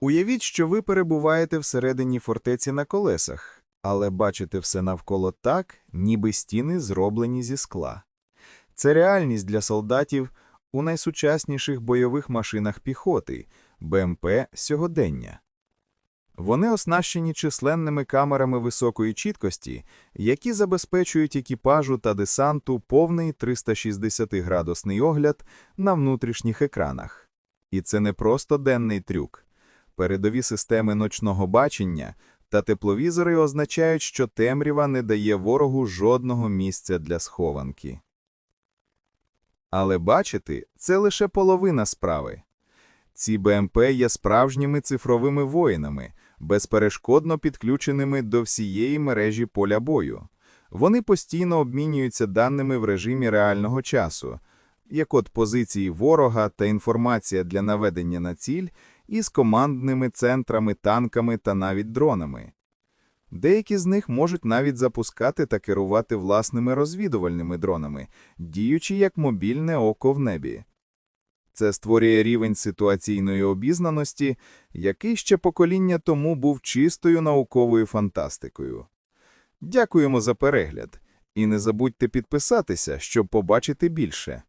Уявіть, що ви перебуваєте всередині фортеці на колесах, але бачите все навколо так, ніби стіни зроблені зі скла. Це реальність для солдатів у найсучасніших бойових машинах піхоти БМП сьогодення. Вони оснащені численними камерами високої чіткості, які забезпечують екіпажу та десанту повний 360-градусний огляд на внутрішніх екранах. І це не просто денний трюк. Передові системи ночного бачення та тепловізори означають, що темрява не дає ворогу жодного місця для схованки. Але бачити – це лише половина справи. Ці БМП є справжніми цифровими воїнами, безперешкодно підключеними до всієї мережі поля бою. Вони постійно обмінюються даними в режимі реального часу, як от позиції ворога та інформація для наведення на ціль із командними центрами, танками та навіть дронами. Деякі з них можуть навіть запускати та керувати власними розвідувальними дронами, діючи як мобільне око в небі. Це створює рівень ситуаційної обізнаності, який ще покоління тому був чистою науковою фантастикою. Дякуємо за перегляд, і не забудьте підписатися, щоб побачити більше.